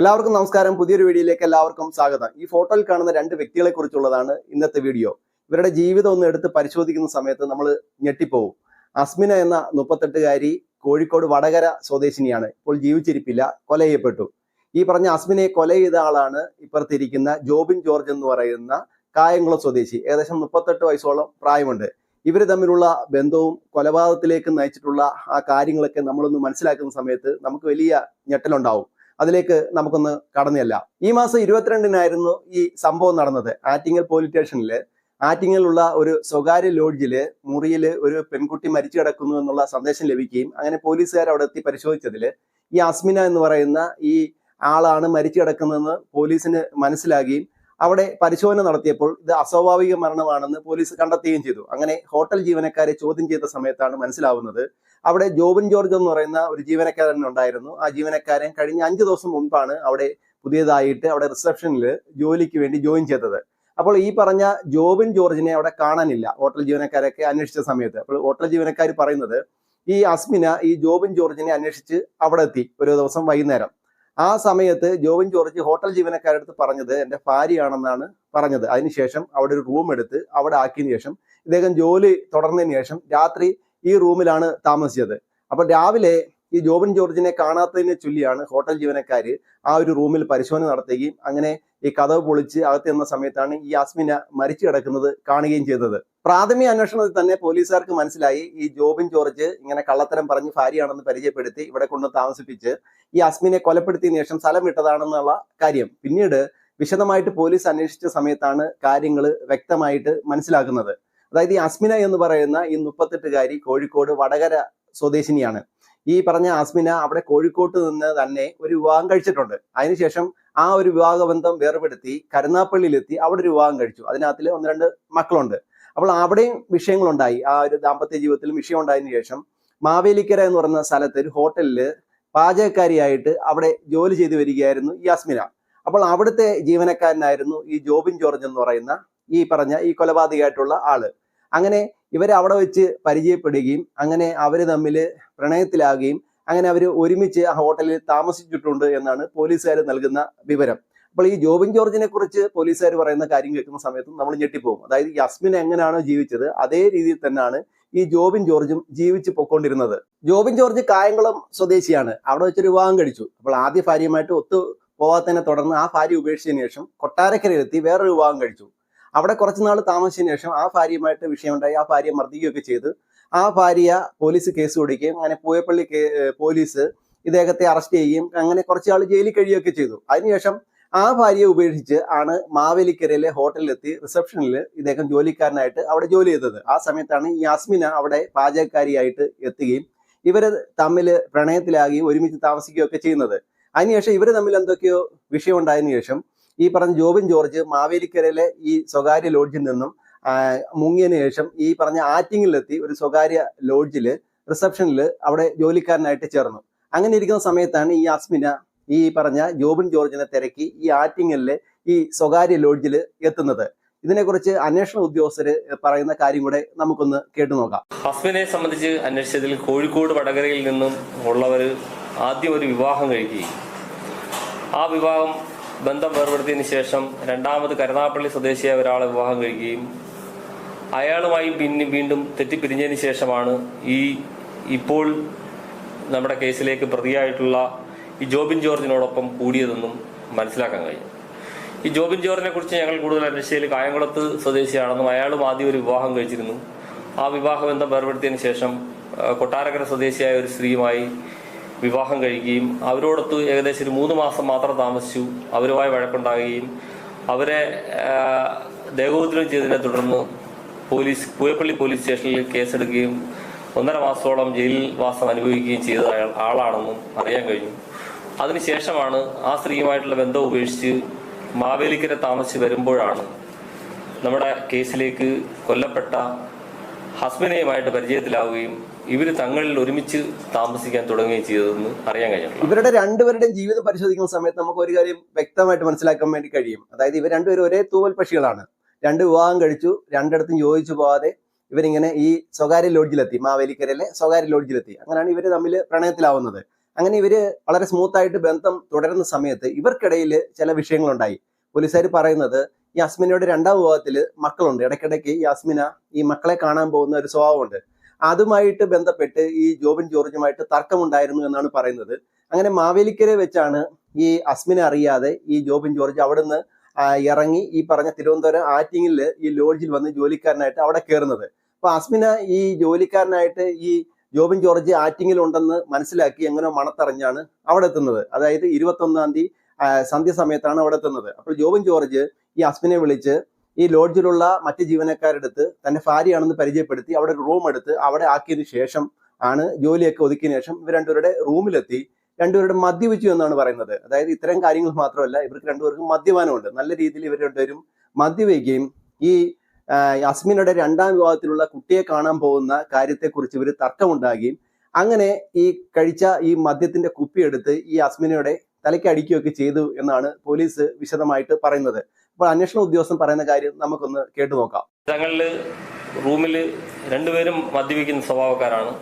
എല്ലാവർക്കും നമസ്കാരം. പുതിയൊരു വീഡിയോയിലേക്ക് എല്ലാവർക്കും സ്വാഗതം. ഈ ഫോട്ടോയിൽ കാണുന്ന രണ്ട് വ്യക്തികളെ കുറിച്ചുള്ളതാണ് ഇന്നത്തെ വീഡിയോ. ഇവരുടെ ജീവിതം ഒന്ന് എടുത്ത് പരിശോധിക്കുന്ന സമയത്ത് നമ്മൾ ഞെട്ടിപ്പോവും. അസ്മിന എന്ന മുപ്പത്തെട്ടുകാരി കോഴിക്കോട് വടകര സ്വദേശിനിയാണ്. ഇപ്പോൾ ജീവിച്ചിരിപ്പില്ല കൊല ചെയ്യപ്പെട്ടു. ഈ പറഞ്ഞ അസ്മിനെ കൊല ചെയ്ത ആളാണ് ഇപ്പുറത്തിരിക്കുന്ന ജോബിൻ ജോർജ് എന്ന് പറയുന്ന കായംകുളം സ്വദേശി. ഏകദേശം മുപ്പത്തെട്ട് വയസ്സോളം പ്രായമുണ്ട്. ഇവർ തമ്മിലുള്ള ബന്ധവും കൊലപാതകത്തിലേക്ക് നയിച്ചിട്ടുള്ള ആ കാര്യങ്ങളൊക്കെ നമ്മളൊന്ന് മനസ്സിലാക്കുന്ന സമയത്ത് നമുക്ക് വലിയ ഞെട്ടലുണ്ടാവും. അതിലേക്ക് നമുക്കൊന്ന് കടന്നല്ല. ഈ മാസം ഇരുപത്തിരണ്ടിനായിരുന്നു ഈ സംഭവം നടന്നത്. ആറ്റിങ്ങൽ പോലീസ് സ്റ്റേഷനിൽ ആറ്റിങ്ങലുള്ള ഒരു സ്വകാര്യ ലോഡ്ജിൽ മുറിയിൽ ഒരു പെൺകുട്ടി മരിച്ചു കിടക്കുന്നു എന്നുള്ള സന്ദേശം ലഭിക്കുകയും അങ്ങനെ പോലീസുകാർ അവിടെ എത്തി പരിശോധിച്ചതിൽ ഈ അസ്മിന എന്ന് പറയുന്ന ഈ ആളാണ് മരിച്ചു കിടക്കുന്നതെന്ന് പോലീസിന് മനസ്സിലാകുകയും അവിടെ പരിശോധന നടത്തിയപ്പോൾ ഇത് അസ്വാഭാവിക മരണമാണെന്ന് പോലീസ് കണ്ടെത്തുകയും ചെയ്തു. അങ്ങനെ ഹോട്ടൽ ജീവനക്കാരെ ചോദ്യം ചെയ്ത സമയത്താണ് മനസ്സിലാവുന്നത്. അവിടെ ജോബിൻ ജോർജ് എന്ന് പറയുന്ന ഒരു ജീവനക്കാരൻ ഉണ്ടായിരുന്നു. ആ ജീവനക്കാരൻ കഴിഞ്ഞ അഞ്ചു ദിവസം മുൻപാണ് അവിടെ പുതിയതായിട്ട് അവിടെ റിസപ്ഷനിൽ ജോലിക്ക് വേണ്ടി ജോയിൻ ചെയ്തത്. അപ്പോൾ ഈ പറഞ്ഞ ജോബിൻ ജോർജിനെ അവിടെ കാണാനില്ല ഹോട്ടൽ ജീവനക്കാരൊക്കെ അന്വേഷിച്ച സമയത്ത്. അപ്പോൾ ഹോട്ടൽ ജീവനക്കാർ പറയുന്നത് ഈ അസ്മിന ഈ ജോബിൻ ജോർജിനെ അന്വേഷിച്ച് അവിടെ എത്തി. ഒരു ദിവസം വൈകുന്നേരം. ആ സമയത്ത് ജോവിൻ ജോർജ് ഹോട്ടൽ ജീവനക്കാരുടെ അടുത്ത് പറഞ്ഞത് എന്റെ ഭാര്യയാണെന്നാണ് പറഞ്ഞത്. അതിനുശേഷം അവിടെ ഒരു റൂം എടുത്ത് അവിടെ ആക്കിയതിനു ശേഷം ഇദ്ദേഹം ജോലി തുടർന്നതിന് ശേഷം രാത്രി ഈ റൂമിലാണ് താമസിച്ചത്. അപ്പോൾ രാവിലെ ഈ ജോബിൻ ജോർജിനെ കാണാത്തതിനെ ചൊല്ലിയാണ് ഹോട്ടൽ ജീവനക്കാർ ആ ഒരു റൂമിൽ പരിശോധന നടത്തുകയും അങ്ങനെ ഈ കഥവ് പൊളിച്ച് അകത്ത് എന്ന സമയത്താണ് ഈ അസ്മിന മരിച്ചു കിടക്കുന്നത് കാണുകയും ചെയ്തത്. പ്രാഥമിക അന്വേഷണത്തിൽ തന്നെ പോലീസുകാർക്ക് മനസ്സിലായി ഈ ജോബിൻ ജോർജ് ഇങ്ങനെ കള്ളത്തരം പറഞ്ഞ് ഭാര്യയാണെന്ന് പരിചയപ്പെടുത്തി ഇവിടെ കൊണ്ട് താമസിപ്പിച്ച് ഈ അസ്മിനെ കൊലപ്പെടുത്തിയ ശേഷം സ്ഥലം വിട്ടതാണെന്നുള്ള കാര്യം. പിന്നീട് വിശദമായിട്ട് പോലീസ് അന്വേഷിച്ച സമയത്താണ് കാര്യങ്ങൾ വ്യക്തമായിട്ട് മനസ്സിലാക്കുന്നത് അതായത് ഈ അസ്മിന എന്ന് പറയുന്ന ഈ മുപ്പത്തെട്ടുകാരി കോഴിക്കോട് വടകര സ്വദേശിനിയാണ്. ഈ പറഞ്ഞ അസ്മിന അവിടെ കോഴിക്കോട്ട് നിന്ന് തന്നെ ഒരു വിവാഹം കഴിച്ചിട്ടുണ്ട്. അതിനുശേഷം ആ ഒരു വിവാഹ ബന്ധം വേർപെടുത്തി കരുനാപ്പള്ളിയിലെത്തി അവിടെ ഒരു വിവാഹം കഴിച്ചു. അതിനകത്തിൽ ഒന്ന് രണ്ട് മക്കളുണ്ട്. അപ്പോൾ അവിടെയും വിഷയങ്ങളുണ്ടായി. ആ ഒരു ദാമ്പത്യ ജീവിതത്തിലും വിഷയം ഉണ്ടായതിനു ശേഷം മാവേലിക്കര എന്ന് പറയുന്ന സ്ഥലത്ത് ഒരു ഹോട്ടലിൽ പാചകക്കാരിയായിട്ട് അവിടെ ജോലി ചെയ്തു വരികയായിരുന്നു ഈ അസ്മിന അപ്പോൾ അവിടുത്തെ ജീവനക്കാരനായിരുന്നു ഈ ജോബിൻ ജോർജ് എന്ന് പറയുന്ന ഈ പറഞ്ഞ ഈ കൊലപാതകമായിട്ടുള്ള ആൾ. അങ്ങനെ ഇവരെ അവിടെ വെച്ച് പരിചയപ്പെടുകയും അങ്ങനെ അവർ തമ്മിൽ പ്രണയത്തിലാകുകയും അങ്ങനെ അവർ ഒരുമിച്ച് ആ ഹോട്ടലിൽ താമസിച്ചിട്ടുണ്ട് എന്നാണ് പോലീസുകാർ നൽകുന്ന വിവരം. അപ്പോൾ ഈ ജോബിൻ ജോർജിനെ കുറിച്ച് പോലീസുകാർ പറയുന്ന കാര്യം കേൾക്കുന്ന സമയത്തും നമ്മൾ ഞെട്ടിപ്പോകും. അതായത് യസ്മിൻ എങ്ങനെയാണോ ജീവിച്ചത് അതേ രീതിയിൽ തന്നെയാണ് ഈ ജോബിൻ ജോർജും ജീവിച്ച് പൊക്കോണ്ടിരുന്നത് ജോബിൻ ജോർജ് കായംകുളം സ്വദേശിയാണ്. അവിടെ വെച്ചൊരു വിവാഹം കഴിച്ചു. അപ്പോൾ ആദ്യ ഭാര്യയുമായിട്ട് ഒത്തു പോവാത്തതിനെ തുടർന്ന് ആ ഭാര്യ ഉപേക്ഷിച്ചതിന് ശേഷം കൊട്ടാരക്കരയിലെത്തി വേറൊരു വിവാഹം കഴിച്ചു. അവിടെ കുറച്ച് നാൾ താമസിച്ചതിന് ശേഷം ആ ഭാര്യയുമായിട്ട് വിഷയമുണ്ടായി. ആ ഭാര്യ മർദ്ദിക്കുകയൊക്കെ ചെയ്ത്. ആ ഭാര്യ പോലീസ് കേസ് കൊടുക്കുകയും അങ്ങനെ പൂയപ്പള്ളി പോലീസ് ഇദ്ദേഹത്തെ അറസ്റ്റ് ചെയ്യുകയും അങ്ങനെ കുറച്ച് ആൾ ജയിലിൽ കഴിയുകയൊക്കെ ചെയ്തു. അതിനുശേഷം ആ ഭാര്യയെ ഉപേക്ഷിച്ച് ആണ് മാവേലിക്കരയിലെ ഹോട്ടലിലെത്തി റിസപ്ഷനിൽ ഇദ്ദേഹം ജോലിക്കാരനായിട്ട് അവിടെ ജോലി ചെയ്തത്. ആ സമയത്താണ് യാസ്മിന അവിടെ പാചകക്കാരിയായിട്ട് എത്തുകയും ഇവർ തമ്മിൽ പ്രണയത്തിലാകുകയും ഒരുമിച്ച് താമസിക്കുകയൊക്കെ ചെയ്യുന്നത്. അതിനുശേഷം ഇവർ തമ്മിൽ എന്തൊക്കെയോ വിഷയം ഉണ്ടായതിനു ശേഷം ഈ പറഞ്ഞ ജോബിൻ ജോർജ് മാവേലിക്കരയിലെ ഈ സ്വകാര്യ ലോഡ്ജിൽ നിന്നും മുങ്ങിയതിനു ശേഷം ഈ പറഞ്ഞ ആറ്റിങ്ങിലെത്തി ഒരു സ്വകാര്യ ലോഡ്ജിൽ റിസപ്ഷനിൽ അവിടെ ജോലിക്കാരനായിട്ട് ചേർന്നു. അങ്ങനെ ഇരിക്കുന്ന സമയത്താണ് ഈ അസ്മിന ഈ പറഞ്ഞ ജോബിൻ ജോർജിനെ തിരക്കി ഈ ആറ്റിങ്ങലിലെ ഈ സ്വകാര്യ ലോഡ്ജിൽ എത്തുന്നത്. ഇതിനെക്കുറിച്ച് അന്വേഷണ ഉദ്യോഗസ്ഥര് പറയുന്ന കാര്യം കൂടെ നമുക്കൊന്ന് കേട്ടു നോക്കാം. ഹസ്ബിനെ സംബന്ധിച്ച് അന്വേഷിച്ചതിൽ കോഴിക്കോട് വടകരയിൽ നിന്നും ഉള്ളവർ ആദ്യം ഒരു വിവാഹം കഴിക്കുകയും ആ വിവാഹം ബന്ധം വേർപെടുത്തിയതിനു ശേഷം രണ്ടാമത് കരുനാഗപ്പള്ളി സ്വദേശിയായ ഒരാളെ വിവാഹം കഴിക്കുകയും അയാളുമായി പിന്നെ വീണ്ടും തെറ്റിപ്പിരിഞ്ഞതിന് ശേഷമാണ് ഈ ഇപ്പോൾ നമ്മുടെ കേസിലേക്ക് പ്രതിയായിട്ടുള്ള ഈ ജോബിൻ ജോർജിനോടൊപ്പം കൂടിയതെന്നും മനസ്സിലാക്കാൻ കഴിഞ്ഞു. ഈ ജോബിൻ ജോർജിനെ കുറിച്ച് ഞങ്ങൾ കൂടുതൽ അന്വേഷിച്ചതിൽ കായംകുളത്ത് സ്വദേശിയാണെന്നും അയാളും ആദ്യം ഒരു വിവാഹം കഴിച്ചിരുന്നു. ആ വിവാഹബന്ധം വേർപെടുത്തിയതിനു ശേഷം കൊട്ടാരക്കര സ്വദേശിയായ ഒരു സ്ത്രീയുമായി വിവാഹം കഴിക്കുകയും അവരോടൊത്ത് ഏകദേശം ഒരു മൂന്ന് മാസം മാത്രം താമസിച്ചു. അവരുമായി വഴക്കുണ്ടാകുകയും അവരെ ദേഹോദ്രം ചെയ്തതിനെ തുടർന്ന് പോലീസ് പൂയപ്പള്ളി പോലീസ് സ്റ്റേഷനിൽ കേസെടുക്കുകയും ഒന്നര മാസത്തോളം ജയിലിൽ വാസം അനുഭവിക്കുകയും ചെയ്ത ആളാണെന്നും അറിയാൻ കഴിഞ്ഞു. അതിനുശേഷമാണ് ആ സ്ത്രീയുമായിട്ടുള്ള ബന്ധം ഉപേക്ഷിച്ച് മാവേലിക്കര താമസിച്ച് വരുമ്പോഴാണ് നമ്മുടെ കേസിലേക്ക് കൊല്ലപ്പെട്ട ഹസ്ബിനെയുമായിട്ട് പരിചയത്തിലാവുകയും ഇവർ തങ്ങളിൽ ഒരുമിച്ച് താമസിക്കാൻ തുടങ്ങുകയും ചെയ്തതെന്ന് അറിയാൻ കഴിഞ്ഞു ഇവരുടെ രണ്ടുപേരുടെയും ജീവിതം പരിശോധിക്കുന്ന സമയത്ത് നമുക്ക് ഒരു കാര്യം വ്യക്തമായിട്ട് മനസ്സിലാക്കാൻ വേണ്ടി കഴിയും. അതായത് ഇവർ രണ്ടുപേരും ഒരേ തൂവൽ പക്ഷികളാണ്. രണ്ട് വിവാഹം കഴിച്ചു രണ്ടിടത്തും യോജിച്ചു പോവാതെ ഇവരിങ്ങനെ ഈ സ്വകാര്യ ലോഡ്ജിലെത്തി മാവേലിക്കരയിലെ സ്വകാര്യ ലോഡ്ജിലെത്തി. അങ്ങനെയാണ് ഇവർ തമ്മിൽ പ്രണയത്തിലാവുന്നത്. അങ്ങനെ ഇവർ വളരെ സ്മൂത്ത് ആയിട്ട് ബന്ധം തുടരുന്ന സമയത്ത് ഇവർക്കിടയിൽ ചില വിഷയങ്ങളുണ്ടായി. പോലീസുകാർ പറയുന്നത് ഈ അസ്മിനയുടെ രണ്ടാം വിഭാഗത്തിൽ മക്കളുണ്ട്. ഇടയ്ക്കിടയ്ക്ക് ഈ അസ്മിന ഈ മക്കളെ കാണാൻ പോകുന്ന ഒരു സ്വഭാവമുണ്ട്. അതുമായിട്ട് ബന്ധപ്പെട്ട് ഈ ജോബിൻ ജോർജുമായിട്ട് തർക്കമുണ്ടായിരുന്നു എന്നാണ് പറയുന്നത്. അങ്ങനെ മാവേലിക്കരെ വെച്ചാണ് ഈ അസ്മിനെ അറിയാതെ ഈ ജോബിൻ ജോർജ് അവിടുന്ന് ഇറങ്ങി ഈ പറഞ്ഞ തിരുവനന്തപുരം ആറ്റിങ്ങിൽ ഈ ലോഡ്ജിൽ വന്ന് ജോലിക്കാരനായിട്ട് അവിടെ കയറുന്നത്. അപ്പൊ അസ്മിന ഈ ജോലിക്കാരനായിട്ട് ഈ ജോബിൻ ജോർജ് ആറ്റിങ്ങിൽ ഉണ്ടെന്ന് മനസ്സിലാക്കി എങ്ങനെ മണത്തറിഞ്ഞാണ് അവിടെ എത്തുന്നത്. അതായത് ഇരുപത്തി ഒന്നാം തീയതി സന്ധ്യ സമയത്താണ് അവിടെ എത്തുന്നത്. അപ്പോൾ ജോബിൻ ജോർജ് ഈ അസ്മിനെ വിളിച്ച് ഈ ലോഡ്ജിലുള്ള മറ്റ് ജീവനക്കാരെടുത്ത് തന്റെ ഭാര്യയാണെന്ന് പരിചയപ്പെടുത്തി അവിടെ ഒരു റൂം എടുത്ത് അവിടെ ആക്കിയതിനു ശേഷം ആണ് ജോലിയൊക്കെ ഒതുക്കിയ ശേഷം ഇവർ രണ്ടുപേരുടെ റൂമിലെത്തി. രണ്ടുപേരുടെ മദ്യപിച്ചു എന്നാണ് പറയുന്നത്. അതായത് ഇത്തരം കാര്യങ്ങൾ മാത്രമല്ല ഇവർക്ക് രണ്ടുപേർക്കും മദ്യപാനമുണ്ട്. നല്ല രീതിയിൽ ഇവർ രണ്ടുപേരും മദ്യപിക്കുകയും ഈ അസ്മിനയുടെ രണ്ടാം വിവാഹത്തിലുള്ള കുട്ടിയെ കാണാൻ പോകുന്ന കാര്യത്തെക്കുറിച്ച് ഇവർ തർക്കമുണ്ടാകുകയും അങ്ങനെ ഈ കഴിച്ച ഈ മദ്യത്തിന്റെ കുപ്പിയെടുത്ത് ഈ അസ്മിനയുടെ തലയ്ക്ക് അടിക്കുകയൊക്കെ ചെയ്തു എന്നാണ് പോലീസ് വിശദമായിട്ട് പറയുന്നത്. അപ്പോൾ അന്വേഷണ ഉദ്യോഗസ്ഥൻ പറയുന്ന കാര്യം നമുക്കൊന്ന് കേട്ടു നോക്കാം. ഞങ്ങളിൽ റൂമിൽ രണ്ടുപേരും മദ്യപിക്കുന്ന സ്വഭാവക്കാരാണ്.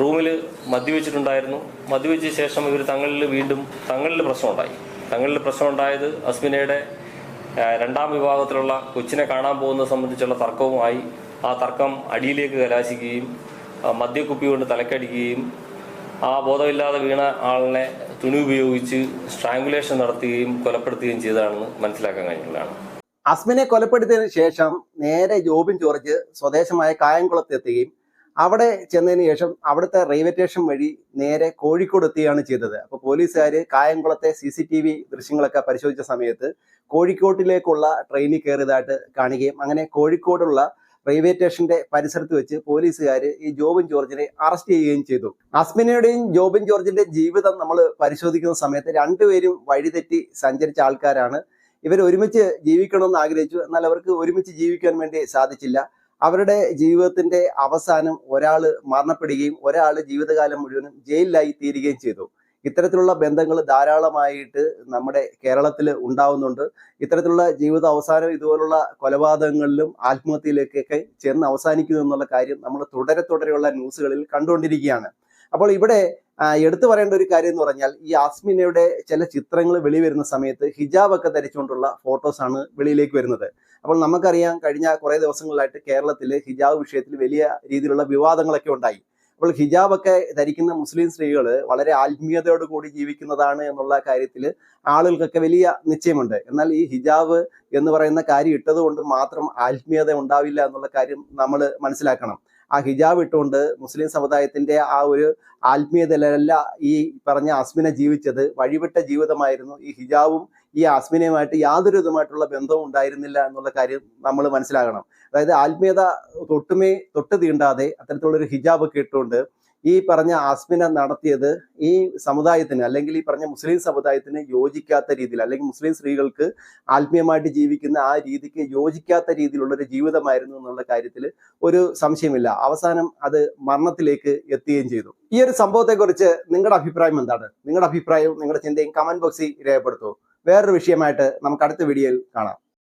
റൂമിൽ മദ്യപിച്ചിട്ടുണ്ടായിരുന്നു. മദ്യപിച്ച ശേഷം ഇവർ തങ്ങളിൽ വീണ്ടും തങ്ങളിൽ പ്രശ്നമുണ്ടായി. തങ്ങളിൽ പ്രശ്നമുണ്ടായത് അസ്മിനയുടെ രണ്ടാം വിഭാഗത്തിലുള്ള കൊച്ചിനെ കാണാൻ പോകുന്നത് സംബന്ധിച്ചുള്ള തർക്കവുമായി ആ തർക്കം അടിയിലേക്ക് കലാശിക്കുകയും മദ്യക്കുപ്പി കൊണ്ട് തലക്കടിക്കുകയും ആ ബോധമില്ലാതെ വീണ ആളിനെ തുണി ഉപയോഗിച്ച് സ്ട്രാങ്കുലേഷൻ നടത്തുകയും കൊലപ്പെടുത്തുകയും ചെയ്തതാണെന്ന് മനസ്സിലാക്കാൻ കഴിഞ്ഞതാണ്. അസ്മിനെ കൊലപ്പെടുത്തിയതിനു ശേഷം നേരെ ജോബിൻ ജോർജ് സ്വദേശമായ കായംകുളത്ത് എത്തുകയും അവിടെ ചെന്നതിന് ശേഷം അവിടുത്തെ റെയിൽവേ സ്റ്റേഷൻ വഴി നേരെ കോഴിക്കോട് എത്തുകയാണ് ചെയ്തത്. അപ്പോൾ പോലീസുകാർ കായംകുളത്തെ സി സി ടി വി ദൃശ്യങ്ങളൊക്കെ പരിശോധിച്ച സമയത്ത് കോഴിക്കോട്ടിലേക്കുള്ള ട്രെയിനിൽ കയറിയതായിട്ട് കാണുകയും അങ്ങനെ കോഴിക്കോടുള്ള റെയിൽവേ സ്റ്റേഷന്റെ പരിസരത്ത് വെച്ച് പോലീസുകാർ ഈ ജോബിൻ ജോർജിനെ അറസ്റ്റ് ചെയ്യുകയും ചെയ്തു. അസ്മിനയുടെയും ജോബിൻ ജോർജിന്റെ ജീവിതം നമ്മൾ പരിശോധിക്കുന്ന സമയത്ത് രണ്ടുപേരും വഴിതെറ്റി സഞ്ചരിച്ച ആൾക്കാരാണ്. ഇവർ ഒരുമിച്ച് ജീവിക്കണമെന്ന് ആഗ്രഹിച്ചു. എന്നാൽ അവർക്ക് ഒരുമിച്ച് ജീവിക്കാൻ വേണ്ടി സാധിച്ചില്ല. അവരുടെ ജീവിതത്തിന്റെ അവസാനം ഒരാൾ മരണപ്പെടുകയും ഒരാൾ ജീവിതകാലം മുഴുവനും ജയിലിലായി തീരുകയും ചെയ്തു. ഇത്തരത്തിലുള്ള ബന്ധങ്ങൾ ധാരാളമായിട്ട് നമ്മുടെ കേരളത്തിൽ ഉണ്ടാവുന്നുണ്ട്. ഇത്തരത്തിലുള്ള ജീവിത അവസാനം ഇതുപോലുള്ള കൊലപാതകങ്ങളിലും ആത്മഹത്യയിലേക്കൊക്കെ ചെന്ന് അവസാനിക്കുന്നു എന്നുള്ള കാര്യം നമ്മൾ തുടരെ തുടരെയുള്ള ന്യൂസുകളിൽ കണ്ടുകൊണ്ടിരിക്കുകയാണ്. അപ്പോൾ ഇവിടെ എടുത്തു പറയേണ്ട ഒരു കാര്യം എന്ന് പറഞ്ഞാൽ ഈ ആസ്മിനയുടെ ചില ചിത്രങ്ങൾ വെളി വരുന്ന സമയത്ത് ഹിജാബ് ഒക്കെ ധരിച്ചുകൊണ്ടുള്ള ഫോട്ടോസ് ആണ് വെളിയിലേക്ക് വരുന്നത്. അപ്പോൾ നമുക്കറിയാം കഴിഞ്ഞ കുറേ ദിവസങ്ങളിലായിട്ട് കേരളത്തിൽ ഹിജാബ് വിഷയത്തിൽ വലിയ രീതിയിലുള്ള വിവാദങ്ങളൊക്കെ ഉണ്ടായി. അപ്പോൾ ഹിജാബ് ഒക്കെ ധരിക്കുന്ന മുസ്ലിം സ്ത്രീകൾ വളരെ ആത്മീയതയോട് കൂടി ജീവിക്കുന്നതാണ് എന്നുള്ള കാര്യത്തിൽ ആളുകൾക്കൊക്കെ വലിയ നിശ്ചയമുണ്ട്. എന്നാൽ ഈ ഹിജാബ് എന്ന് പറയുന്ന കാര്യം ഇട്ടതുകൊണ്ട് മാത്രം ആത്മീയത ഉണ്ടാവില്ല എന്നുള്ള കാര്യം നമ്മൾ മനസ്സിലാക്കണം. ആ ഹിജാബ് ഇട്ടുകൊണ്ട് മുസ്ലിം സമുദായത്തിന്റെ ആ ഒരു ആത്മീയതയിലല്ല ഈ പറഞ്ഞ അസ്മിനെ ജീവിച്ചത്. വഴിവിട്ട ജീവിതമായിരുന്നു. ഈ ഹിജാബും ഈ അസ്മിനയുമായിട്ട് യാതൊരു വിധമായിട്ടുള്ള ബന്ധവും ഉണ്ടായിരുന്നില്ല എന്നുള്ള കാര്യം നമ്മൾ മനസ്സിലാക്കണം അതായത് ആത്മീയത തൊട്ടുമേ തൊട്ട് തീണ്ടാതെ അത്തരത്തിലുള്ള ഒരു ഹിജാബ് ഒക്കെ ഇട്ടുകൊണ്ട് ഈ പറഞ്ഞ ആസ്മിന നടത്തിയത് ഈ സമുദായത്തിന് അല്ലെങ്കിൽ ഈ പറഞ്ഞ മുസ്ലിം സമുദായത്തിന് യോജിക്കാത്ത രീതിയിൽ അല്ലെങ്കിൽ മുസ്ലിം സ്ത്രീകൾക്ക് ആത്മീയമായിട്ട് ജീവിക്കുന്ന ആ രീതിക്ക് യോജിക്കാത്ത രീതിയിലുള്ള ഒരു ജീവിതമായിരുന്നു എന്നുള്ള കാര്യത്തിൽ ഒരു സംശയമില്ല. അവസാനം അത് മരണത്തിലേക്ക് എത്തുകയും ചെയ്തു. ഈ ഒരു സംഭവത്തെക്കുറിച്ച് നിങ്ങളുടെ അഭിപ്രായം എന്താണ്? നിങ്ങളുടെ അഭിപ്രായവും നിങ്ങളുടെ ചിന്തയും കമന്റ് ബോക്സിൽ രേഖപ്പെടുത്തൂ. വേറൊരു വിഷയമായിട്ട് നമുക്ക് അടുത്ത വീഡിയോയിൽ കാണാം.